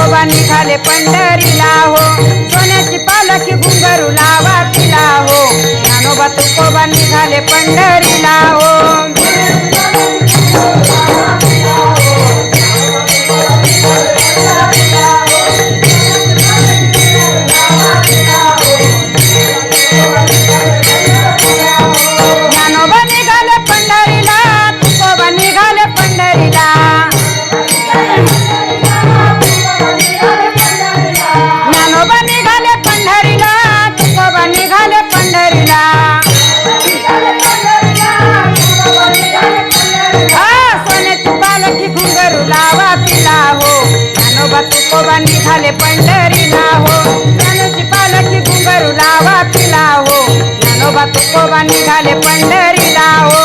निघाले पंढरीला हो. सोन्याची पालखी घुंगरू लावा तिला हो. ज्ञानोबा तुकोबा निघाले पंढरीला हो. निघाले पंढरीला हो. ज्ञानोजी पालखी घुंगरू लावा पिला हो. ज्ञानोबा तुकोबा निघाले पंढरीला हो.